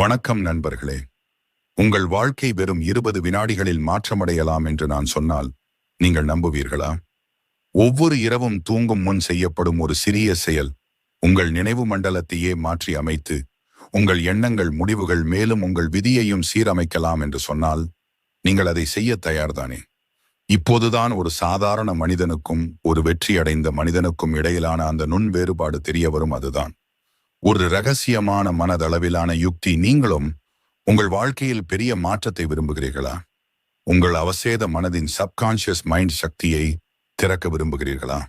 வணக்கம் நண்பர்களே. உங்கள் வாழ்க்கை வெறும் இருபது வினாடிகளில் மாற்றமடையலாம் என்று நான் சொன்னால் நீங்கள் நம்புவீர்களா? ஒவ்வொரு இரவும் தூங்கும் முன் செய்யப்படும் ஒரு சிறிய செயல் உங்கள் நினைவு மண்டலத்தையே மாற்றி அமைத்து உங்கள் எண்ணங்கள் முடிவுகள் மேலும் உங்கள் விதியையும் சீரமைக்கலாம் என்று சொன்னால் நீங்கள் அதை செய்ய தயார்தானே. இப்போதுதான் ஒரு சாதாரண மனிதனுக்கும் ஒரு வெற்றி அடைந்த மனிதனுக்கும் இடையிலான அந்த நுண் வேறுபாடு தெரிய வரும் அதுதான். ஒரு ரகசியமான மனதளவிலான யுக்தி நீங்களும் உங்கள் வாழ்க்கையில் பெரிய மாற்றத்தை விரும்புகிறீர்களா? உங்கள் அவசேத மனதின் சப்கான்சியஸ் மைண்ட் சக்தியை திறக்க விரும்புகிறீர்களா?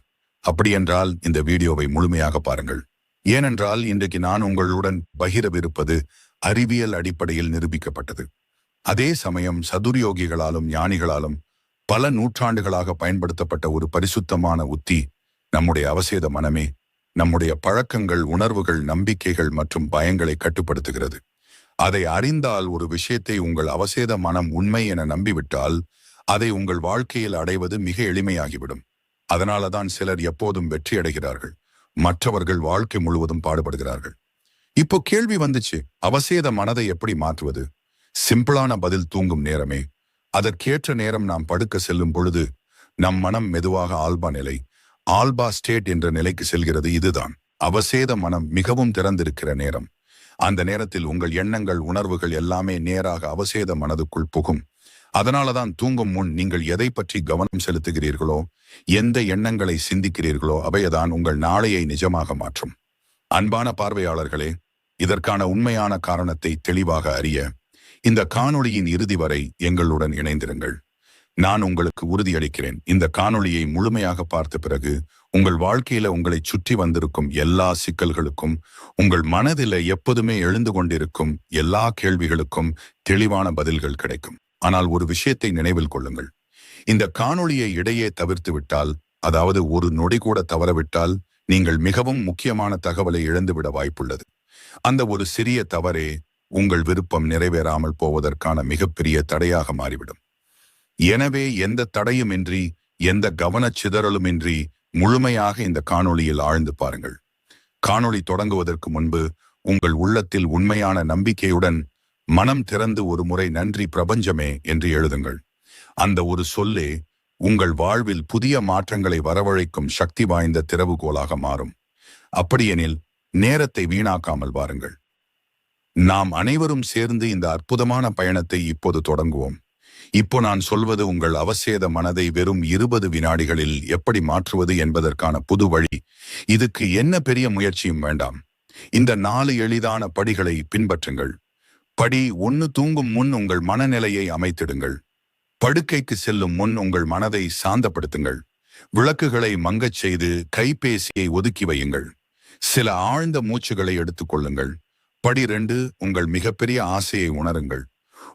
அப்படியென்றால் இந்த வீடியோவை முழுமையாக பாருங்கள். ஏனென்றால் இன்றைக்கு நான் உங்களுடன் பகிரவிருப்பது அறிவியல் அடிப்படையில் நிரூபிக்கப்பட்டது. அதே சமயம் சதுர்யோகிகளாலும் ஞானிகளாலும் பல நூற்றாண்டுகளாக பயன்படுத்தப்பட்ட ஒரு பரிசுத்தமான உத்தி நம்முடைய அவசேத மனமே நம்முடைய பழக்கங்கள் உணர்வுகள் நம்பிக்கைகள் மற்றும் பயங்களை கட்டுப்படுத்துகிறது. அதை அறிந்தால் ஒரு விஷயத்தை உங்கள் அவசேத மனம் உண்மை என நம்பிவிட்டால் அதை உங்கள் வாழ்க்கையில் அடைவது மிக எளிமையாகிவிடும். அதனால தான் சிலர் எப்போதும் வெற்றி அடைகிறார்கள். மற்றவர்கள் வாழ்க்கை முழுவதும் பாடுபடுகிறார்கள். இப்போ கேள்வி வந்துச்சு அவசேத மனதை எப்படி மாற்றுவது? சிம்பிளான பதில் தூங்கும் நேரமே. அதற்கேற்ற நேரம் நாம் படுக்க செல்லும் பொழுது நம் மனம் மெதுவாக ஆல்பா நிலை ஆல்பா ஸ்டேட் என்ற நிலைக்கு செல்கிறது இதுதான். அவசேத மனம் மிகவும் திறந்திருக்கிற நேரம். அந்த நேரத்தில் உங்கள் எண்ணங்கள் உணர்வுகள் எல்லாமே நேராக அவசேத மனதுக்குள் புகும். அதனாலதான் தூங்கும் முன் நீங்கள் எதை பற்றி கவனம் செலுத்துகிறீர்களோ எந்த எண்ணங்களை சிந்திக்கிறீர்களோ அவையதான் உங்கள் நாளையை நிஜமாக மாற்றும். அன்பான பார்வையாளர்களே இதற்கான உண்மையான காரணத்தை தெளிவாக அறிய இந்த காணொளியின் இறுதி வரை எங்களுடன் இணைந்திருங்கள். நான் உங்களுக்கு உறுதியளிக்கிறேன். இந்த காணொளியை முழுமையாக பார்த்த பிறகு உங்கள் வாழ்க்கையில உங்களை சுற்றி வந்திருக்கும் எல்லா சிக்கல்களுக்கும் உங்கள் மனதில எப்போதுமே எழுந்து கொண்டிருக்கும் எல்லா கேள்விகளுக்கும் தெளிவான பதில்கள் கிடைக்கும். ஆனால் ஒரு விஷயத்தை நினைவில் கொள்ளுங்கள். இந்த காணொளியை இடையே தவிர்த்து விட்டால் அதாவது ஒரு நொடி கூட தவறவிட்டால் நீங்கள் மிகவும் முக்கியமான தகவலை இழந்துவிட வாய்ப்புள்ளது. அந்த ஒரு சிறிய தவறே உங்கள் விருப்பம் நிறைவேறாமல் போவதற்கான மிகப்பெரிய தடையாக மாறிவிடும். எனவே எந்த தடையுமின்றி எந்த கவனச்சிதறலுமின்றி முழுமையாக இந்த காணொளியில் ஆழ்ந்து பாருங்கள். காணொளி தொடங்குவதற்கு முன்பு உங்கள் உள்ளத்தில் உண்மையான நம்பிக்கையுடன் மனம் திறந்து ஒரு முறை நன்றி பிரபஞ்சமே என்று எழுதுங்கள். அந்த ஒரு சொல்லே உங்கள் வாழ்வில் புதிய மாற்றங்களை வரவழைக்கும் சக்தி வாய்ந்த திறவுகோலாக மாறும். அப்படியெனில் நேரத்தை வீணாக்காமல் வாருங்கள். நாம் அனைவரும் சேர்ந்து இந்த அற்புதமான பயணத்தை இப்போது தொடங்குவோம். இப்போ நான் சொல்வது உங்கள் அவசேத மனதை வெறும் இருபது வினாடிகளில் எப்படி மாற்றுவது என்பதற்கான புது வழி. இதுக்கு என்ன பெரிய முயற்சியும் வேண்டாம். இந்த நாலு எளிதான படிகளை பின்பற்றுங்கள். படி ஒன்னு தூங்கும் முன் உங்கள் மனநிலையை அமைத்திடுங்கள். படுக்கைக்கு செல்லும் முன் உங்கள் மனதை சாந்தப்படுத்துங்கள். விளக்குகளை மங்கச் செய்து கைபேசியை ஒதுக்கி வையுங்கள். சில ஆழ்ந்த மூச்சுகளை எடுத்துக்கொள்ளுங்கள் படி ரெண்டு உங்கள் மிகப்பெரிய ஆசையை உணருங்கள்.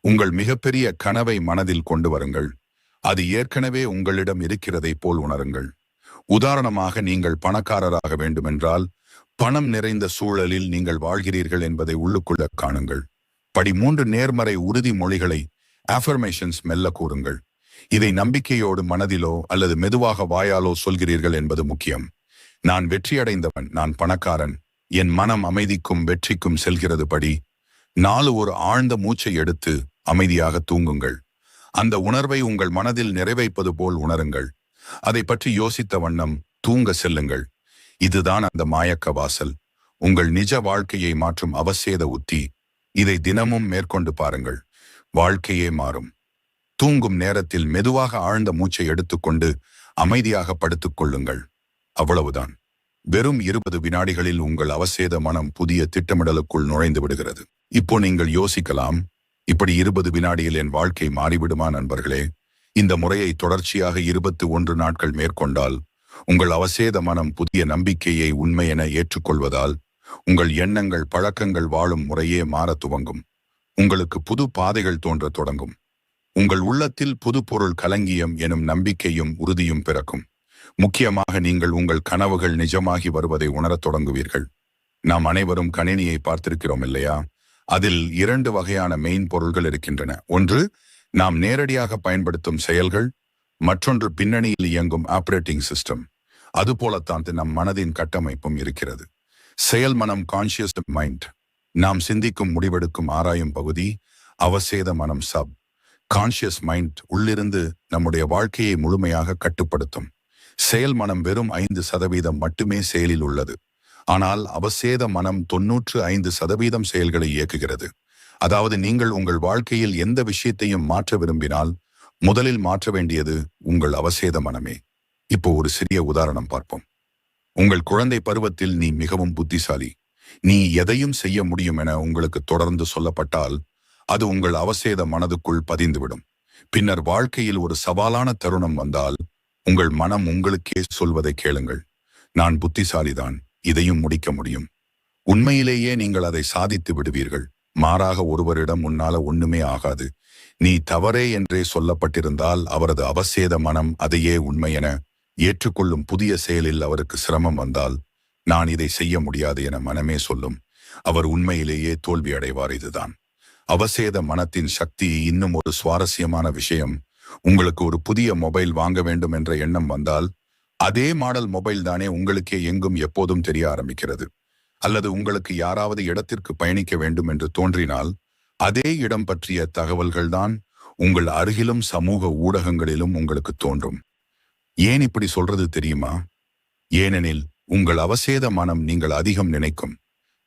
உங்கள் மிகப்பெரிய கனவை மனதில் கொண்டு வருங்கள். அது ஏற்கனவே உங்களிடம் இருக்கிறதை போல் உணருங்கள். உதாரணமாக நீங்கள் பணக்காரராக வேண்டுமென்றால் பணம் நிறைந்த சூழலில் நீங்கள் வாழ்கிறீர்கள் என்பதை உள்ளுக்குள்ள காணுங்கள். படி மூன்று நேர்மறை உறுதி மொழிகளை ஆஃபர்மேஷன்ஸ் மெல்ல கூறுங்கள். இதை நம்பிக்கையோடு மனதிலோ அல்லது மெதுவாக வாயாலோ சொல்கிறீர்கள் என்பது முக்கியம். நான் வெற்றியடைந்தவன் நான் பணக்காரன். என் மனம் அமைதிக்கும் வெற்றிக்கும் செல்கிறது படி நாலு ஒரு ஆழ்ந்த மூச்சை எடுத்து அமைதியாக தூங்குங்கள். அந்த உணர்வை உங்கள் மனதில் நிறைவைப்பது போல் உணருங்கள். அதை பற்றி யோசித்த வண்ணம் தூங்க செல்லுங்கள். இதுதான் அந்த மாயக்க வாசல். உங்கள் நிஜ வாழ்க்கையை மாற்றும் அவசேத உத்தி. இதை தினமும் மேற்கொண்டு பாருங்கள். வாழ்க்கையே மாறும். தூங்கும் நேரத்தில் மெதுவாக ஆழ்ந்த மூச்சை எடுத்துக்கொண்டு அமைதியாக படுத்துக் கொள்ளுங்கள். அவ்வளவுதான். வெறும் இருபது வினாடிகளில் உங்கள் அவசேத மனம் புதிய திட்டமிடலுக்குள் நுழைந்து விடுகிறது. இப்போ நீங்கள் யோசிக்கலாம் இப்படி இருபது வினாடியில் என் வாழ்க்கை மாறிவிடுமா நண்பர்களே? இந்த முறையை தொடர்ச்சியாக இருபத்தி ஒன்று நாட்கள் மேற்கொண்டால் உங்கள் அவசேத மனம் புதிய நம்பிக்கையை உண்மை என ஏற்றுக்கொள்வதால் உங்கள் எண்ணங்கள் பழக்கங்கள் வாழும் முறையே மாற துவங்கும். உங்களுக்கு புது பாதைகள் தோன்ற தொடங்கும். உங்கள் உள்ளத்தில் புது பொருள் கலங்கியம் எனும் நம்பிக்கையும் உறுதியும் பிறக்கும். முக்கியமாக நீங்கள் உங்கள் கனவுகள் நிஜமாகி வருவதை உணரத் தொடங்குவீர்கள். நாம் அனைவரும் கணினியை பார்த்திருக்கிறோம் இல்லையா? அதில் இரண்டு வகையான மெயின் பொருள்கள் இருக்கின்றன. ஒன்று நாம் நேரடியாக பயன்படுத்தும் செயல்கள் மற்றொன்று பின்னணியில் இயங்கும் ஆபரேட்டிங் சிஸ்டம் அதுபோலத்தான் நம் மனதின் கட்டமைப்பும் இருக்கிறது. செயல் மனம் கான்சியஸ் மைண்ட் நாம் சிந்திக்கும் முடிவெடுக்கும் ஆராயும் பகுதி அவசேத மனம் சப் கான்ஷியஸ் மைண்ட் உள்ளிருந்து நம்முடைய வாழ்க்கையை முழுமையாக கட்டுப்படுத்தும். செயல் மனம் வெறும் ஐந்து சதவீதம் மட்டுமே செயலில் உள்ளது. ஆனால் அவசேத மனம் தொன்னூற்று ஐந்து சதவீதம் செயல்களை இயக்குகிறது. அதாவது நீங்கள் உங்கள் வாழ்க்கையில் எந்த விஷயத்தையும் மாற்ற விரும்பினால் முதலில் மாற்ற வேண்டியது உங்கள் அவசேத மனமே. இப்போ ஒரு சிறிய உதாரணம் பார்ப்போம். உங்கள் குழந்தை பருவத்தில் நீ மிகவும் புத்திசாலி. நீ எதையும் செய்ய முடியும் என உங்களுக்கு தொடர்ந்து சொல்லப்பட்டால் அது உங்கள் அவசேத மனதுக்குள் பதிந்துவிடும். பின்னர் வாழ்க்கையில் ஒரு சவாலான தருணம் வந்தால் உங்கள் மனம் உங்களுக்கே சொல்வதை கேளுங்கள். நான் புத்திசாலிதான். இதையும் முடிக்க முடியும். உண்மையிலேயே நீங்கள் அதை சாதித்து விடுவீர்கள். மாறாக ஒருவரிடம் உன்னால ஒண்ணுமே ஆகாது. நீ தவறே என்றே சொல்லப்பட்டிருந்தால் அவரது அவசேத மனம் அதையே உண்மை என ஏற்றுக்கொள்ளும் புதிய செயலில் அவருக்கு சிரமம் வந்தால் நான் இதை செய்ய முடியாது என மனமே சொல்லும். அவர் உண்மையிலேயே தோல்வி அடைவார் இதுதான். அவசேத மனத்தின் சக்தி இன்னும் ஒரு சுவாரஸ்யமான விஷயம். உங்களுக்கு ஒரு புதிய மொபைல் வாங்க வேண்டும் என்ற எண்ணம் வந்தால் அதே மாடல் மொபைல் தானே உங்களுக்கே எங்கும் எப்போதும் தெரிய ஆரம்பிக்கிறது. அல்லது உங்களுக்கு யாராவது இடத்திற்கு பயணிக்க வேண்டும் என்று தோன்றினால் அதே இடம் பற்றிய தகவல்கள்தான் உங்கள் அருகிலும் சமூக ஊடகங்களிலும் உங்களுக்கு தோன்றும். ஏன் இப்படி சொல்றது தெரியுமா? ஏனெனில் உங்கள் அவசேத மனம் நீங்கள் அதிகம் நினைக்கும்.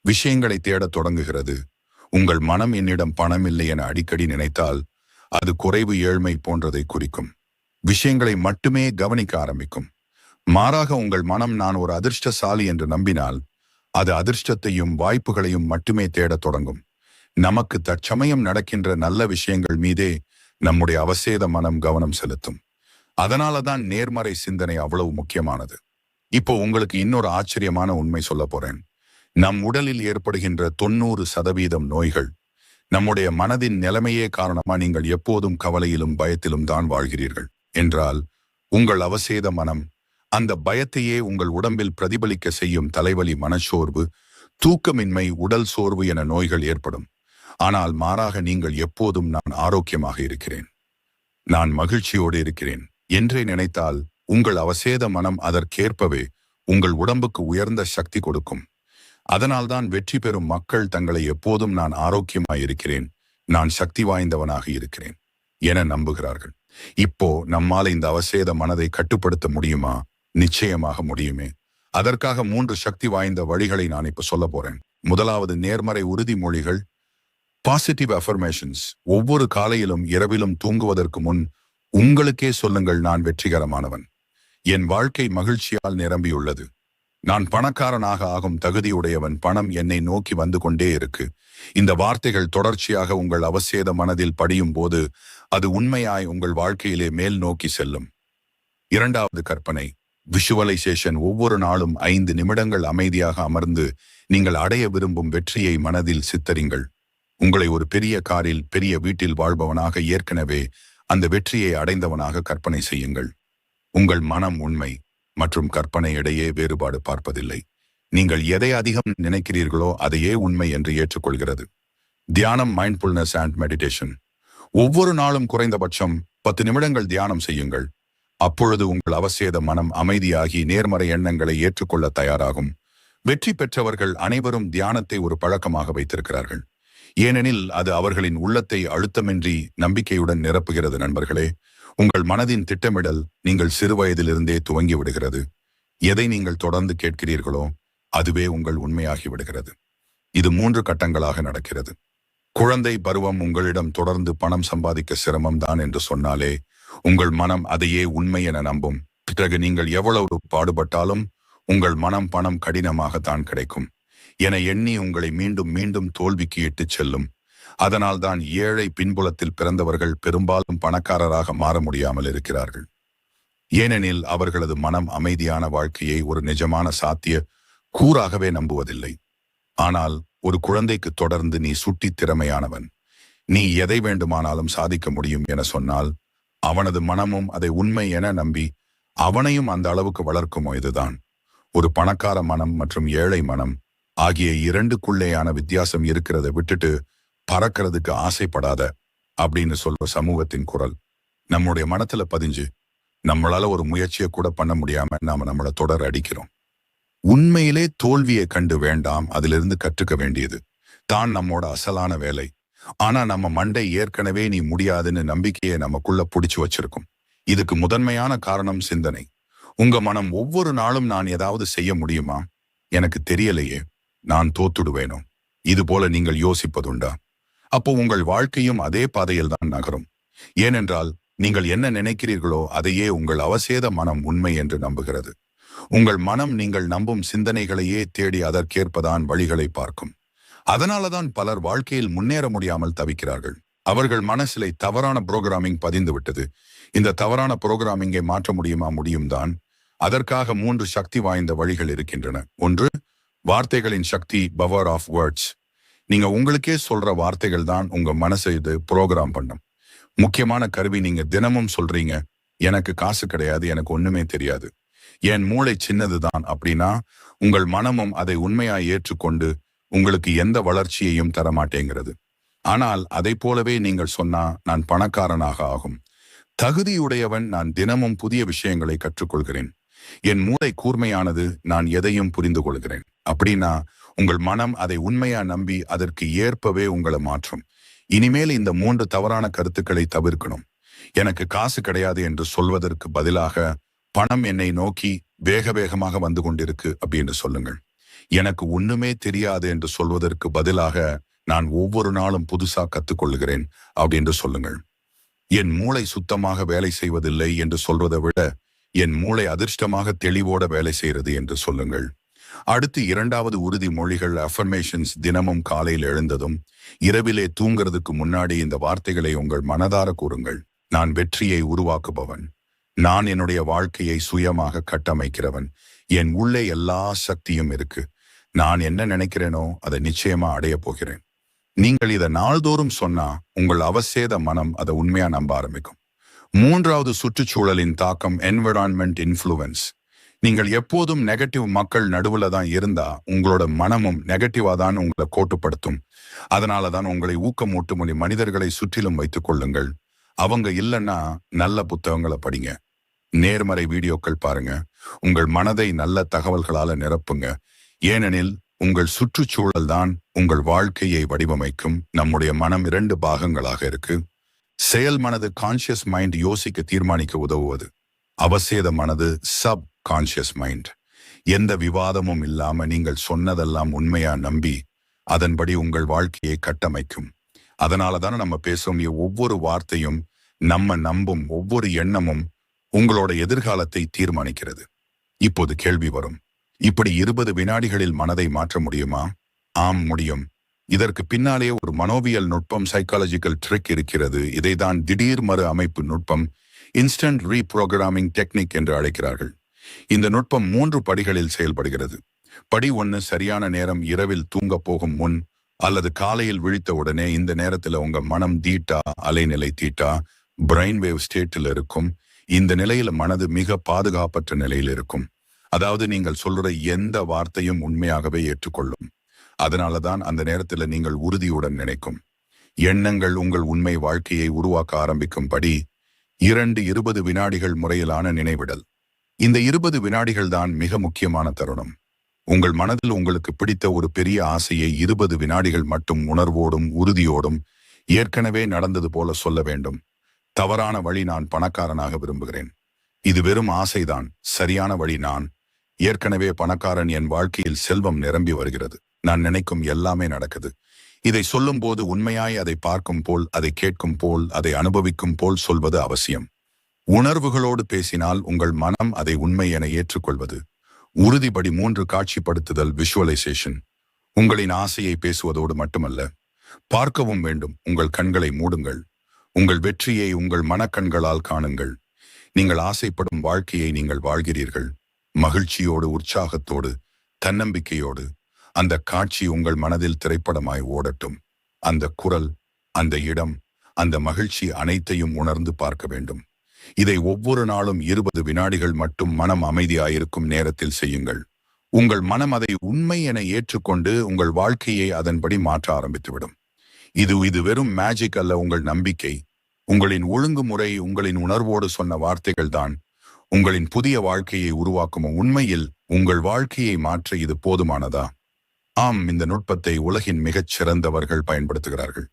விஷயங்களை தேடத் தொடங்குகிறது. உங்கள் மனம் என்னிடம் பணம் இல்லை என அடிக்கடி நினைத்தால் அது குறைவு ஏழ்மை போன்றதை குறிக்கும். விஷயங்களை மட்டுமே கவனிக்க ஆரம்பிக்கும். மாறாக உங்கள் மனம் நான் ஒரு அதிர்ஷ்டசாலி என்று நம்பினால் அது அதிர்ஷ்டத்தையும் வாய்ப்புகளையும் மட்டுமே தேடத் தொடங்கும். நமக்கு தற்சமயம் நடக்கின்ற நல்ல விஷயங்கள் மீதே நம்முடைய அவசேத மனம் கவனம் செலுத்தும். அதனால தான் நேர்மறை சிந்தனை அவ்வளவு முக்கியமானது. இப்போ உங்களுக்கு இன்னொரு ஆச்சரியமான உண்மை சொல்ல போறேன். நம் உடலில் ஏற்படுகின்ற தொண்ணூறு சதவீதம் நோய்கள் நம்முடைய மனதின் நிலைமையே காரணமா நீங்கள் எப்போதும் கவலையிலும் பயத்திலும் தான் வாழ்கிறீர்கள். என்றால் உங்கள் அவசேத மனம் அந்த பயத்தையே உங்கள் உடம்பில் பிரதிபலிக்க செய்யும் தலைவலி மனச்சோர்வு தூக்கமின்மை உடல் சோர்வு என நோய்கள் ஏற்படும். ஆனால் மாறாக நீங்கள் எப்போதும் நான் ஆரோக்கியமாக இருக்கிறேன். நான் மகிழ்ச்சியோடு இருக்கிறேன். என்றே நினைத்தால் உங்கள் அவசேத மனம் அதற்கேற்பவே உங்கள் உடம்புக்கு உயர்ந்த சக்தி கொடுக்கும். அதனால்தான் வெற்றி பெறும் மக்கள் தங்களை எப்போதும் நான் ஆரோக்கியமாய் இருக்கிறேன். நான் சக்தி வாய்ந்தவனாக இருக்கிறேன். என நம்புகிறார்கள். இப்போ நம்மால் இந்த அவசேத மனதை கட்டுப்படுத்த முடியுமா? நிச்சயமாக முடியுமே. அதற்காக மூன்று சக்தி வாய்ந்த வழிகளை நான் இப்ப சொல்ல போறேன். முதலாவது நேர்மறை உறுதிமொழிகள் பாசிட்டிவ் அஃபர்மேஷன்ஸ் ஒவ்வொரு காலையிலும் இரவிலும் தூங்குவதற்கு முன் உங்களுக்கே சொல்லுங்கள் நான் வெற்றிகரமானவன். என் வாழ்க்கை மகிழ்ச்சியால் நிரம்பியுள்ளது. நான் பணக்காரனாக ஆகும் தகுதியுடையவன் பணம் என்னை நோக்கி வந்து கொண்டே இருக்கு. இந்த வார்த்தைகள் தொடர்ச்சியாக உங்கள் அவசேத மனதில் படியும் போது அது உண்மையாய் உங்கள் வாழ்க்கையிலே மேல் நோக்கி செல்லும். இரண்டாவது கற்பனை. விஷுவலைசேஷன் ஒவ்வொரு நாளும் ஐந்து நிமிடங்கள் அமைதியாக அமர்ந்து நீங்கள் அடைய விரும்பும் வெற்றியை மனதில் சித்தரிங்கள். உங்களை ஒரு பெரிய காரில் பெரிய வீட்டில் வாழ்பவனாக ஏற்கனவே அந்த வெற்றியை அடைந்தவனாக கற்பனை செய்யுங்கள். உங்கள் மனம் உண்மை மற்றும் கற்பனை இடையே வேறுபாடு பார்ப்பதில்லை. நீங்கள் எதை அதிகம் நினைக்கிறீர்களோ அதையே உண்மை என்று ஏற்றுக்கொள்கிறது. தியானம் மைண்ட்ஃபுல்னஸ் அண்ட் மெடிடேஷன் ஒவ்வொரு நாளும் குறைந்தபட்சம் பத்து நிமிடங்கள் தியானம் செய்யுங்கள். அப்பொழுது உங்கள் அவசேத மனம் அமைதியாகி நேர்மறை எண்ணங்களை ஏற்றுக்கொள்ள தயாராகும். வெற்றி பெற்றவர்கள் அனைவரும் தியானத்தை ஒரு பழக்கமாக வைத்திருக்கிறார்கள். ஏனெனில் அது அவர்களின் உள்ளத்தை அழுத்தமின்றி நம்பிக்கையுடன் நிரப்புகிறது நண்பர்களே. உங்கள் மனதின் திட்டமிடல் நீங்கள் சிறுவயதிலிருந்தே துவங்கி விடுகிறது. எதை நீங்கள் தொடர்ந்து கேட்கிறீர்களோ அதுவே உங்கள் உண்மையாகி விடுகிறது. இது மூன்று கட்டங்களாக நடக்கிறது. குழந்தை பருவம் உங்களிடம் தொடர்ந்து பணம் சம்பாதிக்க சிரமம் தான் என்று சொன்னாலே உங்கள் மனம் அதையே உண்மை என நம்பும். பிறகு நீங்கள் எவ்வளவு பாடுபட்டாலும் உங்கள் மனம் பணம் கடினமாகத்தான் கிடைக்கும். என எண்ணி உங்களை மீண்டும் மீண்டும் தோல்விக்கு இட்டுச் செல்லும். அதனால்தான் ஏழை பின்புலத்தில் பிறந்தவர்கள் பெரும்பாலும் பணக்காரராக மாற முடியாமல் இருக்கிறார்கள். ஏனெனில் அவர்களது மனம் அமைதியான வாழ்க்கையை ஒரு நிஜமான சாத்திய கூறாகவே நம்புவதில்லை. ஆனால் ஒரு குழந்தைக்கு தொடர்ந்து நீ சுட்டி திறமையானவன். நீ எதை வேண்டுமானாலும் சாதிக்க முடியும் என சொன்னால் அவனது மனமும் அதை உண்மை என நம்பி அவனையும் அந்த அளவுக்கு வளர்க்குமோ இதுதான். ஒரு பணக்கார மனம் மற்றும் ஏழை மனம் ஆகிய இரண்டுக்குள்ளேயான வித்தியாசம் இருக்கிறத விட்டுட்டு பறக்கிறதுக்கு ஆசைப்படாத அப்படின்னு சொல்ற சமூகத்தின் குரல். நம்முடைய மனத்துல பதிஞ்சு நம்மளால ஒரு முயற்சியை கூட பண்ண முடியாம நாம நம்மளை தொடர் அடிக்கிறோம். உண்மையிலே தோல்வியை கண்டு வேண்டாம் அதிலிருந்து கற்றுக்க வேண்டியது. தான் நம்மோட அசலான வேலை. ஆனா நம்ம மண்டை ஏற்கனவே நீ முடியாதுன்னு நம்பிக்கையை நமக்குள்ள புடிச்சு வச்சிருக்கும். இதுக்கு முதன்மையான காரணம் சிந்தனை. உங்க மனம் ஒவ்வொரு நாளும் நான் ஏதாவது செய்ய முடியுமா? எனக்கு தெரியலையே. நான் தோத்துடுவேனோ? இது போல நீங்கள் யோசிப்பதுண்டா? அப்போ உங்கள் வாழ்க்கையும் அதே பாதையில் தான் நகரும். ஏனென்றால் நீங்கள் என்ன நினைக்கிறீர்களோ அதையே உங்கள் அவசேத மனம் உண்மை என்று நம்புகிறது. உங்கள் மனம் நீங்கள் நம்பும் சிந்தனைகளையே தேடி அதற்கேற்பதான் வழிகளை பார்க்கும். அதனாலதான் பலர் வாழ்க்கையில் முன்னேற முடியாமல் தவிக்கிறார்கள். அவர்கள் மனசிலை தவறான புரோகிராமிங் பதிந்து விட்டது. இந்த தவறான புரோகிராமிங்கை மாற்ற முடியுமா? முடியும் தான். அதற்காக மூன்று சக்தி வாய்ந்த வழிகள் இருக்கின்றன. ஒன்று வார்த்தைகளின் சக்தி பவர் ஆஃப் வேர்ட்ஸ் நீங்க உங்களுக்கே சொல்ற வார்த்தைகள் தான் உங்க மனசை இது புரோகிராம் பண்ணும். முக்கியமான கருவி நீங்க தினமும் சொல்றீங்க. எனக்கு காசு கிடையாது எனக்கு ஒண்ணுமே தெரியாது. என் மூளை சின்னதுதான் அப்படின்னா உங்கள் மனமும் அதை உண்மையா ஏற்றுக்கொண்டு உங்களுக்கு எந்த வளர்ச்சியையும் தர மாட்டேங்கிறது ஆனால் அதை போலவே நீங்கள் சொன்னா நான் பணக்காரனாக ஆகும். தகுதியுடையவன் நான் தினமும் புதிய விஷயங்களை கற்றுக்கொள்கிறேன். என் மூளை கூர்மையானது நான் எதையும் புரிந்து கொள்கிறேன். அப்படின்னா உங்கள் மனம் அதை உண்மையா நம்பி அதற்கு ஏற்பவே உங்களை மாற்றும். இனிமேல் இந்த மூன்று தவறான கருத்துக்களை தவிர்க்கணும். எனக்கு காசு கிடையாது என்று சொல்வதற்கு பதிலாக பணம் என்னை நோக்கி வேக வேகமாக வந்து கொண்டிருக்கு அப்படின்னு சொல்லுங்கள். எனக்கு ஒண்ணுமே தெரியாது என்று சொல்வதற்கு பதிலாக நான் ஒவ்வொரு நாளும் புதுசா கத்துக்கொள்ளுகிறேன் அப்படின்னு சொல்லுங்கள். என் மூளை சுத்தமாக வேலை செய்வதில்லை என்று சொல்வதை விட என் மூளை அதிர்ஷ்டமாக தெளிவோட வேலை செய்கிறது என்று சொல்லுங்கள். அடுத்து இரண்டாவது உறுதி மொழிகள் அஃபர்மேஷன்ஸ் தினமும் காலையில் எழுந்ததும் இரவிலே தூங்குறதுக்கு முன்னாடி இந்த வார்த்தைகளை உங்கள் மனதார கூறுங்கள். நான் வெற்றியை உருவாக்குபவன். நான் என்னுடைய வாழ்க்கையை சுயமாக கட்டமைக்கிறவன். என் உள்ளே எல்லா சக்தியும் இருக்கு. நான் என்ன நினைக்கிறேனோ அதை நிச்சயமா அடைய போகிறேன். நீங்கள் இதை நாள்தோறும் சொன்னா உங்கள் அவசேத மனம் அதை உண்மையா நம்ப ஆரம்பிக்கும். மூன்றாவது சுற்றுச்சூழலின் தாக்கம் என்விரான்மெண்ட் இன்ஃப்ளூவன்ஸ் நீங்கள் எப்போதும் நெகட்டிவ் மக்கள் நடுவில் தான் இருந்தா உங்களோட மனமும் நெகட்டிவா தான் உங்களை கோட்டுப்படுத்தும். அதனால தான் உங்களை ஊக்கமூட்டுமொழி மனிதர்களை சுற்றிலும் வைத்துக் கொள்ளுங்கள். அவங்க இல்லைன்னா நல்ல புத்தகங்களை படிங்க. நேர்மறை வீடியோக்கள் பாருங்க. உங்கள் மனதை நல்ல தகவல்களால நிரப்புங்க. ஏனெனில் உங்கள் சுற்றுச்சூழல் தான் உங்கள் வாழ்க்கையை வடிவமைக்கும். நம்முடைய மனம் இரண்டு பாகங்களாக இருக்கு. செயல் மனது கான்சியஸ் மைண்ட் யோசிக்க தீர்மானிக்க உதவுவது. அவசேத மனது சப் கான்சியஸ் மைண்ட் எந்த விவாதமும் இல்லாம நீங்கள் சொன்னதெல்லாம் உண்மையா நம்பி அதன்படி உங்கள் வாழ்க்கையை கட்டமைக்கும். அதனால தானே நம்ம பேசும் ஒவ்வொரு வார்த்தையும் நம்ம நம்பும் ஒவ்வொரு எண்ணமும் உங்களோட எதிர்காலத்தை தீர்மானிக்கிறது. இப்போது கேள்வி வரும். இப்படி இருபது வினாடிகளில் மனதை மாற்ற முடியுமா? ஆம் முடியும். இதற்கு பின்னாலே ஒரு மனோவியல் நுட்பம் சைக்காலஜிக்கல் ட்ரிக் இருக்கிறது. இதைதான் திடீர் மறு அமைப்பு நுட்பம் இன்ஸ்டன்ட் ரீப்ரோகிராமிங் டெக்னிக் என்று அழைக்கிறார்கள். இந்த நுட்பம் மூன்று படிகளில் செயல்படுகிறது. படி ஒன்று சரியான நேரம் இரவில் தூங்க போகும் முன் அல்லது காலையில் விழித்த உடனே இந்த நேரத்தில் உங்க மனம் தீட்டா அலைநிலை தீட்டா பிரெயின் வேவ் ஸ்டேட்டில் இருக்கும். இந்த நிலையில் மனது மிக பாதுகாப்பற்ற நிலையில் இருக்கும். அதாவது நீங்கள் சொல்ற எந்த வார்த்தையும் உண்மையாகவே ஏற்றுக்கொள்ளும். அதனாலதான் அந்த நேரத்துல நீங்கள் உறுதியுடன் நினைக்கும். எண்ணங்கள் உங்கள் உண்மை வாழ்க்கையை உருவாக்க ஆரம்பிக்கும்படி இரண்டு இருபது வினாடிகள் முறையிலான நினைவிடல். இந்த இருபது வினாடிகள் தான் மிக முக்கியமான தருணம். உங்கள் மனதில் உங்களுக்கு பிடித்த ஒரு பெரிய ஆசையை இருபது வினாடிகள் மட்டும் உணர்வோடும் உறுதியோடும் ஏற்கனவே நடந்தது போல சொல்ல வேண்டும். தவறான வழி நான் பணக்காரனாக விரும்புகிறேன். இது வெறும் ஆசைதான். சரியான வழி நான் ஏற்கனவே பணக்காரன் என் வாழ்க்கையில் செல்வம் நிரம்பி வருகிறது. நான் நினைக்கும் எல்லாமே நடக்குது. இதை சொல்லும் போது உண்மையாய் அதை பார்க்கும் போல் அதை கேட்கும் போல் அதை அனுபவிக்கும் போல் சொல்வது அவசியம். உணர்வுகளோடு பேசினால் உங்கள் மனம் அதை உண்மை என ஏற்றுக்கொள்வது. உறுதிப்படி மூன்று காட்சிப்படுத்துதல் விஷுவலைசேஷன் உங்களின் ஆசையை பேசுவதோடு மட்டுமல்ல பார்க்கவும் வேண்டும் உங்கள் கண்களை மூடுங்கள். உங்கள் வெற்றியை உங்கள் மனக்கண்களால் காணுங்கள். நீங்கள் ஆசைப்படும் வாழ்க்கையை நீங்கள் வாழ்கிறீர்கள். மகிழ்ச்சியோடு உற்சாகத்தோடு தன்னம்பிக்கையோடு அந்த காட்சி உங்கள் மனதில் திரைப்படமாய் ஓடட்டும். அந்த குரல் அந்த இடம் அந்த மகிழ்ச்சி அனைத்தையும் உணர்ந்து பார்க்க வேண்டும். இதை ஒவ்வொரு நாளும் இருபது வினாடிகள் மட்டும் மனம் அமைதியாயிருக்கும் நேரத்தில் செய்யுங்கள். உங்கள் மனம் அதை உண்மை என ஏற்றுக்கொண்டு உங்கள் வாழ்க்கையை அதன்படி மாற்ற ஆரம்பித்துவிடும். இது இது வெறும் மேஜிக் அல்ல உங்கள் நம்பிக்கை. உங்களின் ஒழுங்குமுறை உங்களின் உணர்வோடு சொன்ன வார்த்தைகள் தான் உங்களின் புதிய வாழ்க்கையை உருவாக்கும் உண்மையில் உங்கள் வாழ்க்கையை மாற்ற இது போதுமானதா? ஆம் இந்த நுட்பத்தை உலகின் மிகச் சிறந்தவர்கள் பயன்படுத்துகிறார்கள்.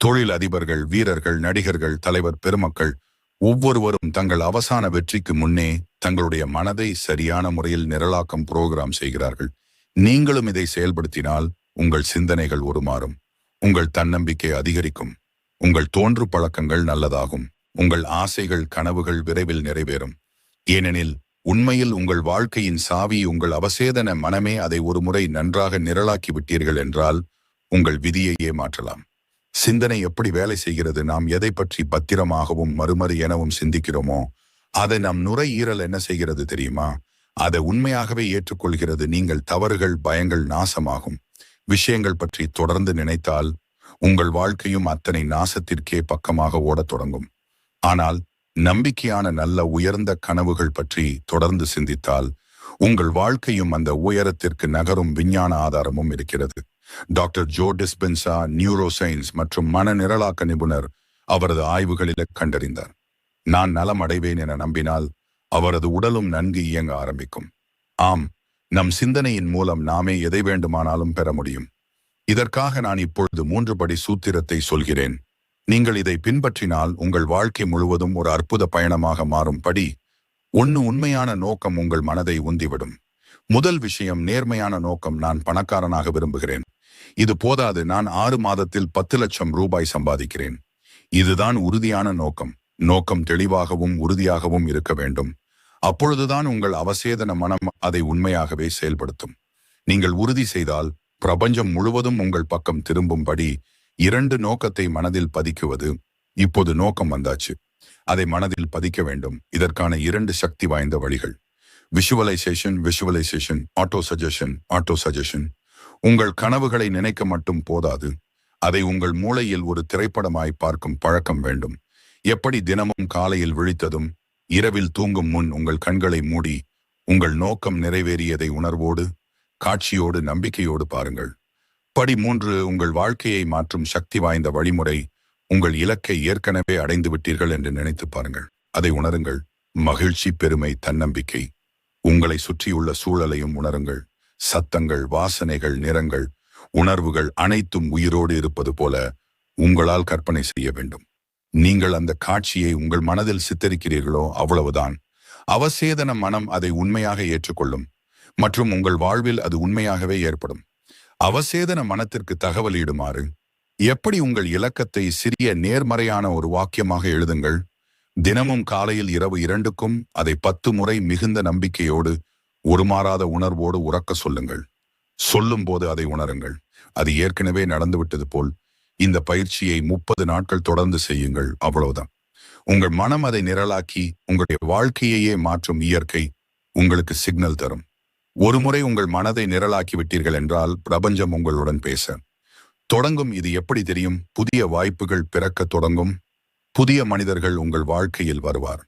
தொழில் அதிபர்கள் வீரர்கள் நடிகர்கள் தலைவர் பெருமக்கள் ஒவ்வொருவரும் தங்கள் அவசான வெற்றிக்கு முன்னே தங்களுடைய மனதை சரியான முறையில் நிரலாக்கம் புரோகிராம் செய்கிறார்கள். நீங்களும் இதை செயல்படுத்தினால் உங்கள் சிந்தனைகள் உருமாறும். உங்கள் தன்னம்பிக்கை அதிகரிக்கும். உங்கள் தோன்று பழக்கங்கள் நல்லதாகும். உங்கள் ஆசைகள் கனவுகள் விரைவில் நிறைவேறும். ஏனெனில் உண்மையில் உங்கள் வாழ்க்கையின் சாவி உங்கள் அவசேதன மனமே அதை ஒரு முறை நன்றாக நிரலாக்கி விட்டீர்கள் என்றால் உங்கள் விதியையே மாற்றலாம். சிந்தனை எப்படி வேலை செய்கிறது? நாம் எதை பற்றி பத்திரமாகவும் மறுமறு எனவும் சிந்திக்கிறோமோ அதை நம் நுரையீரல் என்ன செய்கிறது தெரியுமா? அதை உண்மையாகவே ஏற்றுக்கொள்கிறது. நீங்கள் தவறுகள் பயங்கள் நாசமாகும். விஷயங்கள் பற்றி தொடர்ந்து நினைத்தால் உங்கள் வாழ்க்கையும் அத்தனை நாசத்திற்கே பக்கமாக ஓடத் தொடங்கும். ஆனால் நம்பிக்கையான நல்ல உயர்ந்த கனவுகள் பற்றி தொடர்ந்து சிந்தித்தால் உங்கள் வாழ்க்கையும் அந்த உயரத்திற்கு நகரும் விஞ்ஞான ஆதாரமும் இருக்கிறது. Doctor Joe Dispenza neuroscience மற்றும் மன நிரலாக்க நிபுணர் அவரது ஆய்வுகளில் கண்டறிந்தார். நான் நலம் அடைவேன் என நம்பினால் அவரது உடலும் நன்கு இயங்க ஆரம்பிக்கும். ஆம் நம் சிந்தனையின் மூலம் நாமே எதை வேண்டுமானாலும் பெற முடியும். இதற்காக நான் இப்பொழுது மூன்று படி சூத்திரத்தை சொல்கிறேன். நீங்கள் இதை பின்பற்றினால் உங்கள் வாழ்க்கை முழுவதும் ஒரு அற்புத பயணமாக மாறும்படி ஒன்னு உண்மையான நோக்கம் உங்கள் மனதை உந்திவிடும். முதல் விஷயம் நேர்மையான நோக்கம் நான் பணக்காரனாக விரும்புகிறேன். இது போதாது நான் ஆறு மாதத்தில் பத்து லட்சம் ரூபாய் சம்பாதிக்கிறேன். இதுதான் உறுதியான நோக்கம். நோக்கம் தெளிவாகவும் உறுதியாகவும் இருக்க வேண்டும். அப்பொழுதுதான் உங்கள் அவசேதன மனம் அதை உண்மையாகவே செயல்படுத்தும். நீங்கள் உறுதி செய்தால் பிரபஞ்சம் முழுவதும் உங்கள் பக்கம் திரும்பும்படி இரண்டு நோக்கத்தை மனதில் பதிக்குவது இப்போது நோக்கம் வந்தாச்சு. அதை மனதில் பதிக்க வேண்டும். இதற்கான இரண்டு சக்தி வாய்ந்த வழிகள். Visualisation visualisation autosuggestion autosuggestion உங்கள் கனவுகளை நினைக்க மட்டும் போதாது. அதை உங்கள் மூளையில் ஒரு திரைப்படமாய் பார்க்கும் பழக்கம் வேண்டும். எப்படி தினமும் காலையில் விழித்ததும் இரவில் தூங்கும் முன் உங்கள் கண்களை மூடி உங்கள் நோக்கம் நிறைவேறியதை உணர்வோடு காட்சியோடு நம்பிக்கையோடு பாருங்கள். படி மூன்று உங்கள் வாழ்க்கையை மாற்றும் சக்தி வாய்ந்த வழிமுறை உங்கள் இலக்கை ஏற்கனவே அடைந்து விட்டீர்கள் என்று நினைத்து பாருங்கள். அதை உணருங்கள். மகிழ்ச்சி பெருமை தன்னம்பிக்கை. உங்களை சுற்றியுள்ள சூழலையும் உணருங்கள். சத்தங்கள் வாசனைகள் நிறங்கள் உணர்வுகள் அனைத்தும் உயிரோடு இருப்பது போல உங்களால் கற்பனை செய்ய வேண்டும். நீங்கள் அந்த காட்சியை உங்கள் மனதில் சித்தரிக்கிறீர்களோ அவ்வளவுதான். அவசேதன மனம் அதை உண்மையாக ஏற்றுக்கொள்ளும். மற்றும் உங்கள் வாழ்வில் அது உண்மையாகவே ஏற்படும். அவசேதன மனத்திற்கு தகவலிடுமாறு எப்படி உங்கள் இலக்கத்தை சிறிய நேர்மறையான ஒரு வாக்கியமாக எழுதுங்கள். தினமும் காலையில் இரவு இரண்டுக்கும் அதை பத்து முறை மிகுந்த நம்பிக்கையோடு உருமாறாத உணர்வோடு உறக்க சொல்லுங்கள். சொல்லும் போது அதை உணருங்கள். அது ஏற்கனவே நடந்துவிட்டது போல் இந்த பயிற்சியை முப்பது நாட்கள் தொடர்ந்து செய்யுங்கள் அவ்வளவுதான். உங்கள் மனம் அதை நிரலாக்கி உங்களுடைய வாழ்க்கையையே மாற்றும் இயற்கை உங்களுக்கு சிக்னல் தரும். ஒருமுறை உங்கள் மனதை நிரலாக்கி விட்டீர்கள் என்றால் பிரபஞ்சம் உங்களுடன் பேச. தொடங்கும் இது எப்படி தெரியும்? புதிய வாய்ப்புகள் பிறக்க தொடங்கும். புதிய மனிதர்கள் உங்கள் வாழ்க்கையில் வருவார்.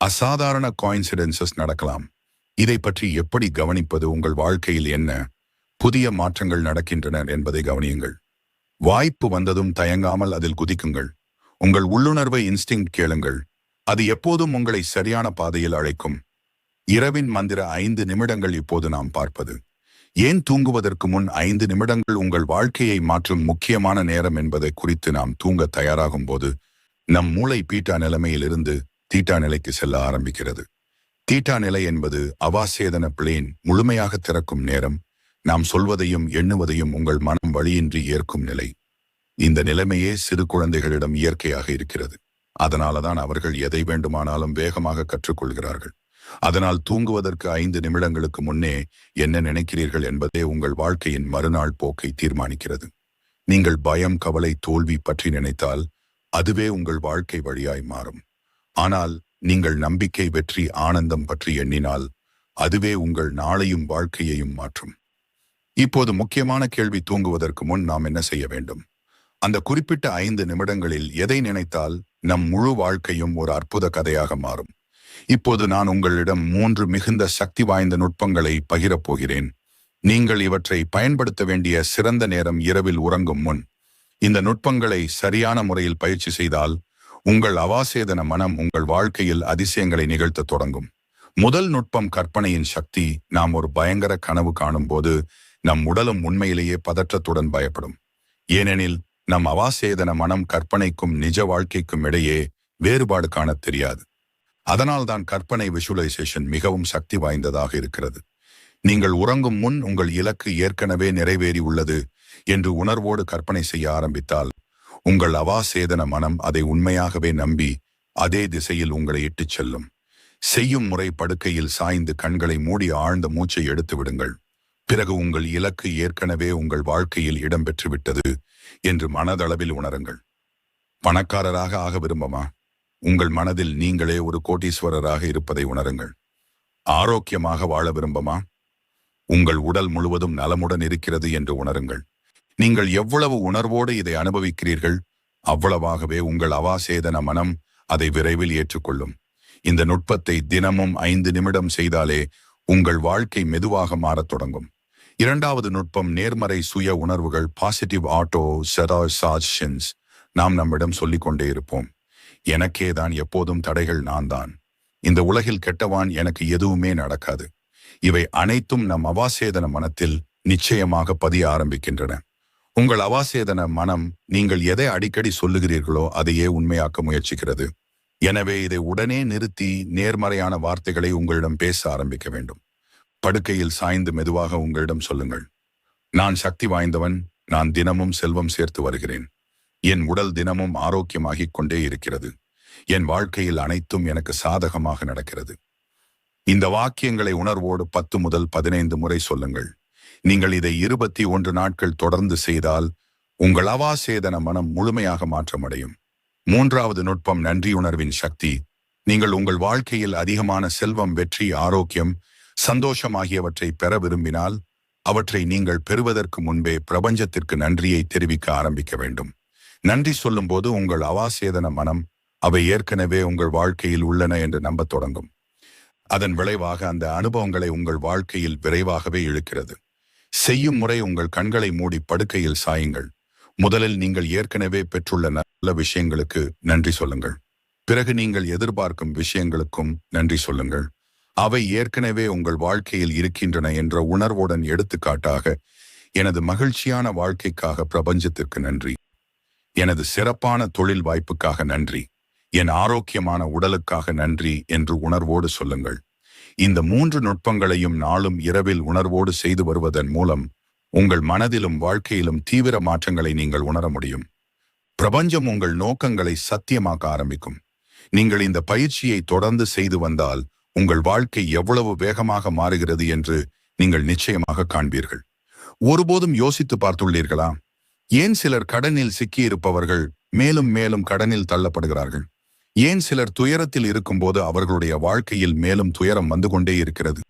அசாதாரண காயின்சிடென்சஸ் நடக்கலாம். இதை பற்றி எப்படி கவனிப்பது? உங்கள் வாழ்க்கையில் என்ன? புதிய மாற்றங்கள் நடக்கின்றன என்பதை கவனியுங்கள். வாய்ப்பு வந்ததும் தயங்காமல் அதில் குதிக்குங்கள். உங்கள் உள்ளுணர்வை இன்ஸ்டிங் கேளுங்கள். அது எப்போதும் உங்களை சரியான பாதையில் அழைக்கும். இரவின் மந்திர ஐந்து நிமிடங்கள் இப்போது நாம் பார்ப்பது. ஏன் தூங்குவதற்கு முன் ஐந்து நிமிடங்கள் உங்கள் வாழ்க்கையை மாற்றும் முக்கியமான நேரம் என்பதை குறித்து நாம் தூங்க தயாராகும் போது நம் மூளை பீட்டா நிலைமையிலிருந்து தீட்டா நிலைக்கு செல்ல ஆரம்பிக்கிறது. தீட்டா நிலை என்பது அவாசேதன பிளேன் முழுமையாக திறக்கும் நேரம். நாம் சொல்வதையும் எண்ணுவதையும் உங்கள் மனம் வழியின்றி ஏற்கும் நிலை. இந்த நிலைமையே சிறு குழந்தைகளிடம் இயற்கையாக இருக்கிறது. அதனாலதான் அவர்கள் எதை வேண்டுமானாலும் வேகமாக கற்றுக்கொள்கிறார்கள். அதனால் தூங்குவதற்கு ஐந்து நிமிடங்களுக்கு முன்னே என்ன நினைக்கிறீர்கள் என்பதே உங்கள் வாழ்க்கையின் மறுநாள் போக்கை தீர்மானிக்கிறது. நீங்கள் பயம் கவலை தோல்வி பற்றி நினைத்தால் அதுவே உங்கள் வாழ்க்கை வழியாய் மாறும். ஆனால் நீங்கள் நம்பிக்கை வெற்றி ஆனந்தம் பற்றி எண்ணினால் அதுவே உங்கள் நாளையும் வாழ்க்கையையும் மாற்றும். இப்போது முக்கியமான கேள்வி தூங்குவதற்கு முன் நாம் என்ன செய்ய வேண்டும்? அந்த குறிப்பிட்ட ஐந்து நிமிடங்களில் எதை நினைத்தால் நம் முழு வாழ்க்கையும் ஒரு அற்புத கதையாக மாறும்? இப்போது நான் உங்களிடம் மூன்று மிகுந்த சக்தி வாய்ந்த நுட்பங்களை பகிரப் போகிறேன் நீங்கள் இவற்றை பயன்படுத்த வேண்டிய சிறந்த நேரம் இரவில் உறங்கும் முன் இந்த நுட்பங்களை சரியான முறையில் பயிற்சி செய்தால் உங்கள் அவாசேதன மனம் உங்கள் வாழ்க்கையில் அதிசயங்களை நிகழ்த்த தொடங்கும். முதல் நுட்பம் கற்பனையின் சக்தி. நாம் ஒரு பயங்கர கனவு காணும் போது நம் உடலும் உண்மையிலேயே பதற்றத்துடன் பயப்படும். ஏனெனில் நம் அவாசேதன மனம் கற்பனைக்கும் நிஜ வாழ்க்கைக்கும் இடையே வேறுபாடு காணத் தெரியாது. அதனால்தான் கற்பனை விஷுவலைசேஷன் மிகவும் சக்தி வாய்ந்ததாக இருக்கிறது. நீங்கள் உறங்கும் முன் உங்கள் இலக்கு ஏற்கனவே நிறைவேறி உள்ளது என்று உணர்வோடு கற்பனை செய்ய ஆரம்பித்தால் உங்கள் அவாசேதன மனம் அதை உண்மையாகவே நம்பி அதே திசையில் உங்களை இட்டுச் செல்லும். செய்யும் முறை படுக்கையில் சாய்ந்து கண்களை மூடி ஆழ்ந்த மூச்சை எடுத்து விடுங்கள். பிறகு உங்கள் இலக்கு ஏற்கனவே உங்கள் வாழ்க்கையில் இடம்பெற்றுவிட்டது என்று மனதளவில் உணருங்கள். பணக்காரராக ஆக விரும்பமா? உங்கள் மனதில் நீங்களே ஒரு கோட்டீஸ்வரராக இருப்பதை உணருங்கள். ஆரோக்கியமாக வாழ விரும்பமா? உங்கள் உடல் முழுவதும் நலமுடன் இருக்கிறது என்று உணருங்கள். நீங்கள் எவ்வளவு உணர்வோடு இதை அனுபவிக்கிறீர்கள் அவ்வளவாகவே உங்கள் அவாசேதன மனம் அதை விரைவில் ஏற்றுக்கொள்ளும். இந்த நுட்பத்தை தினமும் ஐந்து நிமிடம் செய்தாலே உங்கள் வாழ்க்கை மெதுவாக மாறத் தொடங்கும். இரண்டாவது நுட்பம் நேர்மறை சுய உணர்வுகள் பாசிட்டிவ் ஆட்டோ செராசாஜன்ஸ் நாம் நம்மிடம் சொல்லிக் கொண்டே இருப்போம். எனக்கே தான் எப்போதும் தடைகள் நான் தான் இந்த உலகில் கெட்டவான் எனக்கு எதுவுமே நடக்காது. இவை அனைத்தும் நம் அவாசேதன மனத்தில் நிச்சயமாக பதிய ஆரம்பிக்கின்றன. உங்கள் அவாசேதன மனம் நீங்கள் எதை அடிக்கடி சொல்லுகிறீர்களோ அதையே உண்மையாக்க முயற்சிக்கிறது. எனவே இதை உடனே நிறுத்தி நேர்மறையான வார்த்தைகளை உங்களிடம் பேச ஆரம்பிக்க வேண்டும். படுக்கையில் சாய்ந்து மெதுவாக உங்களிடம் சொல்லுங்கள். நான் சக்தி வாய்ந்தவன் நான் தினமும் செல்வம் சேர்த்து வருகிறேன். என் உடல் தினமும் ஆரோக்கியமாகிக் கொண்டே இருக்கிறது. என் வாழ்க்கையில் அனைத்தும் எனக்கு சாதகமாக நடக்கிறது. இந்த வாக்கியங்களை உணர்வோடு பத்து முதல் பதினைந்து முறை சொல்லுங்கள். நீங்கள் இதை இருபத்தி ஒன்று நாட்கள் தொடர்ந்து செய்தால் உங்கள் அவாசேதன மனம் முழுமையாக மாற்றமடையும். மூன்றாவது நுட்பம் நன்றியுணர்வின் சக்தி. நீங்கள் உங்கள் வாழ்க்கையில் அதிகமான செல்வம் வெற்றி ஆரோக்கியம் சந்தோஷம் ஆகியவற்றை பெற விரும்பினால் அவற்றை நீங்கள் பெறுவதற்கு முன்பே பிரபஞ்சத்திற்கு நன்றியை தெரிவிக்க ஆரம்பிக்க வேண்டும். நன்றி சொல்லும்போது உங்கள் அவாசேதன மனம் அவை ஏற்கனவே உங்கள் வாழ்க்கையில் உள்ளன என்று நம்பத் தொடங்கும். அதன் விளைவாக அந்த அனுபவங்களை உங்கள் வாழ்க்கையில் விரைவாகவே இழுக்கிறது. செய்யும் முறை உங்கள் கண்களை மூடி படுக்கையில் சாயுங்கள். முதலில் நீங்கள் ஏற்கனவே பெற்றுள்ள நல்ல விஷயங்களுக்கு நன்றி சொல்லுங்கள். பிறகு நீங்கள் எதிர்பார்க்கும் விஷயங்களுக்கும் நன்றி சொல்லுங்கள். அவை ஏற்கனவே உங்கள் வாழ்க்கையில் இருக்கின்றன என்ற உணர்வுடன் எடுத்துக்காட்டாக எனது மகிழ்ச்சியான வாழ்க்கைக்காக பிரபஞ்சத்திற்கு நன்றி. எனது சிறப்பான தொழில் வாய்ப்புக்காக நன்றி. என் ஆரோக்கியமான உடலுக்காக நன்றி என்று உணர்வோடு சொல்லுங்கள். இந்த மூன்று நுட்பங்களையும் நாளும் இரவில் உணர்வோடு செய்து வருவதன் மூலம் உங்கள் மனதிலும் வாழ்க்கையிலும் தீவிர மாற்றங்களை நீங்கள் உணர முடியும். பிரபஞ்சம் உங்கள் நோக்கங்களை சத்தியமாக்க ஆரம்பிக்கும். நீங்கள் இந்த பயிற்சியை தொடர்ந்து செய்து வந்தால் உங்கள் வாழ்க்கை எவ்வளவு வேகமாக மாறுகிறது என்று நீங்கள் நிச்சயமாக காண்பீர்கள். ஒருபோதும் யோசித்து பார்த்துள்ளீர்களா? ஏன் சிலர் கடனில் சிக்கியிருப்பவர்கள் மேலும் மேலும் கடனில் தள்ளப்படுகிறார்கள்? ஏன் சிலர் துயரத்தில் இருக்கும்போது அவர்களுடைய வாழ்க்கையில் மேலும் துயரம் வந்து கொண்டே இருக்கிறது?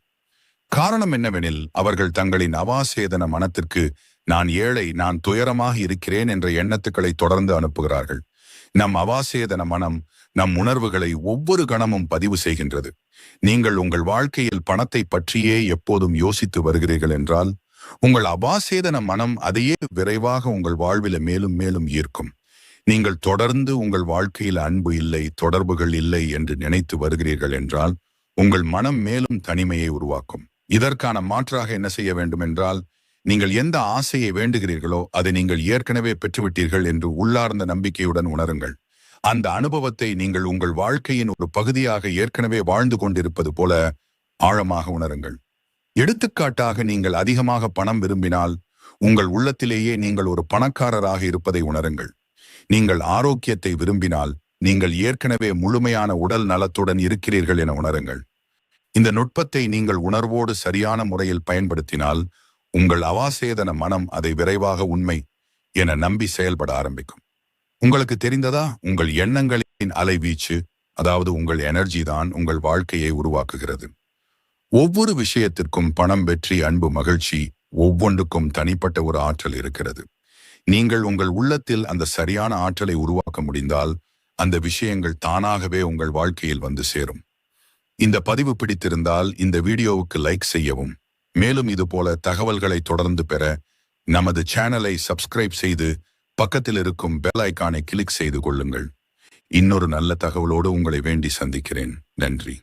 காரணம் என்னவெனில் அவர்கள் தங்களின் அவாசேதன மனத்திற்கு நான் ஏழை நான் துயரமாக இருக்கிறேன் என்ற எண்ணத்துக்களை தொடர்ந்து அனுப்புகிறார்கள். நம் அவாசேதன மனம் நம் உணர்வுகளை ஒவ்வொரு கணமும் பதிவு செய்கின்றது. நீங்கள் உங்கள் வாழ்க்கையில் பணத்தை பற்றியே எப்போதும் யோசித்து வருகிறீர்கள் என்றால் உங்கள் அபாசேதன மனம் அதையே விரைவாக உங்கள் வாழ்வில மேலும் மேலும் ஈர்க்கும். நீங்கள் தொடர்ந்து உங்கள் வாழ்க்கையில் அன்பு இல்லை தொடர்புகள் இல்லை என்று நினைத்து வருகிறீர்கள் என்றால் உங்கள் மனம் மேலும் தனிமையை உருவாக்கும். இதற்கான மாற்றாக என்ன செய்ய வேண்டும் என்றால் நீங்கள் எந்த ஆசையை வேண்டுகிறீர்களோ அதை நீங்கள் ஏற்கனவே பெற்றுவிட்டீர்கள் என்று உள்ளார்ந்த நம்பிக்கையுடன் உணருங்கள். அந்த அனுபவத்தை நீங்கள் உங்கள் வாழ்க்கையின் ஒரு பகுதியாக ஏற்கனவே வாழ்ந்து கொண்டிருப்பது போல ஆழமாக உணருங்கள். எடுத்துக்காட்டாக நீங்கள் அதிகமாக பணம் விரும்பினால் உங்கள் உள்ளத்திலேயே நீங்கள் ஒரு பணக்காரராக இருப்பதை உணருங்கள். நீங்கள் ஆரோக்கியத்தை விரும்பினால் நீங்கள் ஏற்கனவே முழுமையான உடல் நலத்துடன் இருக்கிறீர்கள் என உணருங்கள். இந்த நுட்பத்தை நீங்கள் உணர்வோடு சரியான முறையில் பயன்படுத்தினால் உங்கள் அவாசேதன மனம் அதை விரைவாக உண்மை என நம்பி செயல்பட ஆரம்பிக்கும். உங்களுக்கு தெரிந்ததா? உங்கள் எண்ணங்களின் அலைவீச்சு அதாவது உங்கள் எனர்ஜி தான் உங்கள் வாழ்க்கையை உருவாக்குகிறது. ஒவ்வொரு விஷயத்திற்கும் பணம் வெற்றி அன்பு மகிழ்ச்சி ஒவ்வொன்றுக்கும் தனிப்பட்ட ஒரு ஆற்றல் இருக்கிறது. நீங்கள் உங்கள் உள்ளத்தில் அந்த சரியான ஆற்றலை உருவாக்க முடிந்தால் அந்த விஷயங்கள் தானாகவே உங்கள் வாழ்க்கையில் வந்து சேரும். இந்த பதிவு பிடித்திருந்தால் இந்த வீடியோவுக்கு லைக் செய்யவும். மேலும் இது போல தகவல்களை தொடர்ந்து பெற நமது சேனலை சப்ஸ்கிரைப் செய்து பக்கத்தில் இருக்கும் பெல் ஐக்கானை கிளிக் செய்து கொள்ளுங்கள். இன்னொரு நல்ல தகவலோடு உங்களை வேண்டி சந்திக்கிறேன். நன்றி.